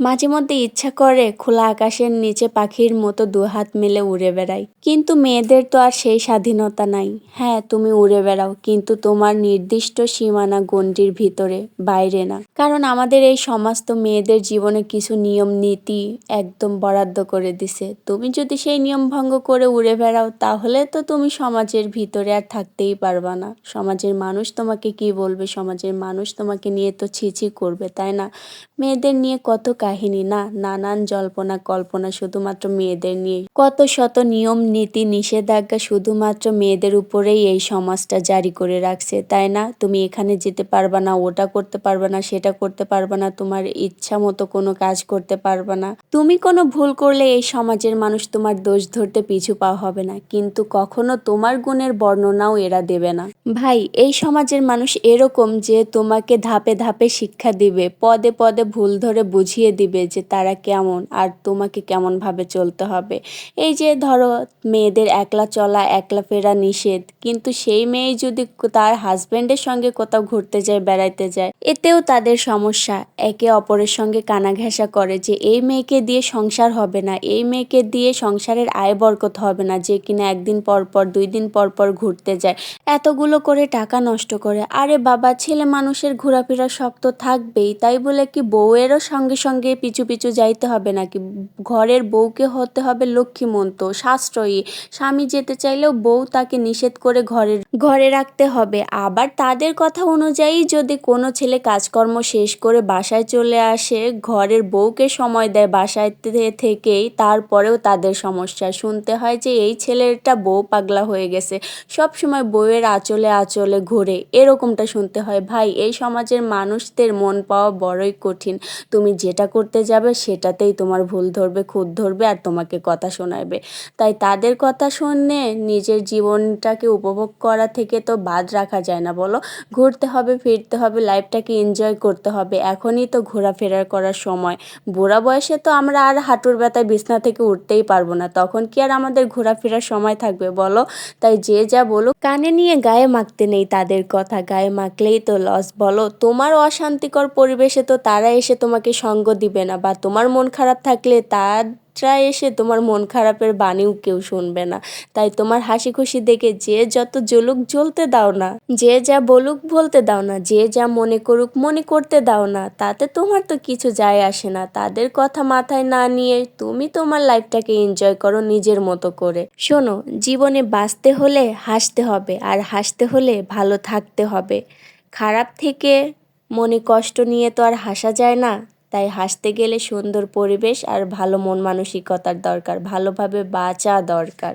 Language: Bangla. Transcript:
মাঝে মধ্যে ইচ্ছা করে খোলা আকাশের নিচে পাখির মতো দুহাত মেলে উড়ে বেড়াই। কিন্তু মেয়েদের তো আর সেই স্বাধীনতা নাই। হ্যাঁ তুমি উড়ে বেড়াও, কিন্তু তোমার নির্দিষ্ট সীমানা গণ্ডির ভিতরে, বাইরে না। কারণ আমাদের এই সমাজ তো মেয়েদের জীবনে কিছু নিয়ম, নীতি একদম বরাদ্দ করে দিছে। তুমি যদি সেই নিয়ম ভঙ্গ করে উড়ে বেড়াও, তাহলে তো তুমি সমাজের ভিতরে আর থাকতেই পারবা না। সমাজের মানুষ তোমাকে কি বলবে? সমাজের মানুষ তোমাকে নিয়ে তো ছিছি করবে, তাই না? মেয়েদের নিয়ে কত কাহিনী, না, নানান জল্পনা কল্পনা শুধুমাত্র মেয়েদের নিয়ে কত শত নিয়ম, নীতি, নিষেধাজ্ঞা শুধুমাত্র মেয়েদের উপরেই এই সমাজটা জারি করে রাখছে, তাই না? তুমি এখানে যেতে পারবা না, ওটা করতে পারবা না, সেটা করতে পারবা না, তোমার ইচ্ছা মতো কোনো কাজ করতে পারবা না। তুমি কোনো ভুল করলে এই সমাজের মানুষ তোমার দোষ ধরতে পিছু পাওয়া হবে না, কিন্তু কখনো তোমার গুণের বর্ণনাও এরা দেবে না। ভাই, এই সমাজের মানুষ এরকম যে তোমাকে ধাপে ধাপে শিক্ষা দিবে, পদে পদে ভুল ধরে বুঝিয়ে দিবে যে তারা কেমন আর তোমাকে কেমনভাবে চলতে হবে। এই যে ধরো মেয়েদের একলা চলা, একলা ফেরা নিষেধ, কিন্তু সেই মেয়ে যদি তার হাজব্যান্ডের সঙ্গে কোথাও ঘুরতে যায়, বেড়াইতে যায়, এতেও তাদের সমস্যা। একে অপরের সঙ্গে কানাঘেঁষা করে যে এই মেয়েকে দিয়ে সংসার হবে না, এই মেয়েকে দিয়ে সংসারের আয় বরকত হবে না, যে কিনা একদিন পর পর, দুই দিন পর পর ঘুরতে যায়। এতগুলো করে টাকা নষ্ট করে। আরে বাবা, ছেলে মানুষের ঘোরাফেরা শখ তো থাকবেই, তাই বলে কি বউয়েরও সঙ্গে সঙ্গে পিছু পিছু যাইতে হবে নাকি? ঘরের বউকে হতে হবে লক্ষ্মীমন্ত, সাশ্রয়ী। স্বামী যেতে চাইলেও বউ তাকে নিষেধ করে ঘরের, ঘরে রাখতে হবে। আবার তাদের কথা অনুযায়ী যদি কোনো ছেলে কাজকর্ম শেষ করে বাসায় চলে আসে, ঘরের বউকে সময় দেয় বাসায় থেকেই, তারপরেও তাদের সমস্যা। শুনতে হয় যে এই ছেলেটা বউ পাগলা হয়ে গেছে। সব সময় বউয়ের আঁচলে আঁচলে ঘোরে। এরকমটা শুনতে হয়। ভাই, এই সমাজের মানুষদের মন পাওয়া বড়ই কঠিন। তুমি যেটা করতে যাবে, সেটাতেই তোমার ভুল ধরবে, খুঁত ধরবে আর তোমাকে কথা শোনাবে। তাই তাদের কথা শুনে নিজের জীবনটাকে উপভোগ করা থেকে তো বাদ রাখা যায় না, বলো। ঘুরতে হবে, ফিরতে হবে লাইফটাকে এনজয় করতে হবে। এখনই তো ঘোরাফেরা করার সময়। বুড়া বয়সে তো আমরা আর হাঁটুর ব্যথায় বিছনা থেকে উঠতেই পারব না। তখন কি আর আমাদের ঘোরাফেরার সময় থাকবে, বলো? তাই যে যা বলো কানে নিয়ে গায়ে মাখতে নেই তাদের কথা। গায়ে মাখলেই তো লস বলো। তোমার অশান্তিকর পরিবেশে তো তারা এসে তোমাকে সঙ্গ দিবে। না বা তোমার মন খারাপ থাকলে তারা এসে তোমার মন খারাপের বাণীও কেউ শুনবে না। তাই তোমার হাসি খুশি দেখে যে যত জ্বলুক জ্বলতে দাও না, যে যা বলুক বলতে দাও না, যে যা মনে করুক মনে করতে দাও না, তাতে তোমার তো কিছু যায় আসে না। তাদের কথা মাথায় না নিয়ে তুমি তোমার লাইফটাকে এনজয় করো নিজের মতো করে। শোনো, জীবনে বাঁচতে হলে হাসতে হবে আর হাসতে হলে ভালো থাকতে হবে। খারাপ থেকে মনে কষ্ট নিয়ে তো আর হাসা যায় না। হাসতে গেলে সুন্দর পরিবেশ আর ভালো মন মানসিকতার দরকার ভালোভাবে বাঁচা দরকার।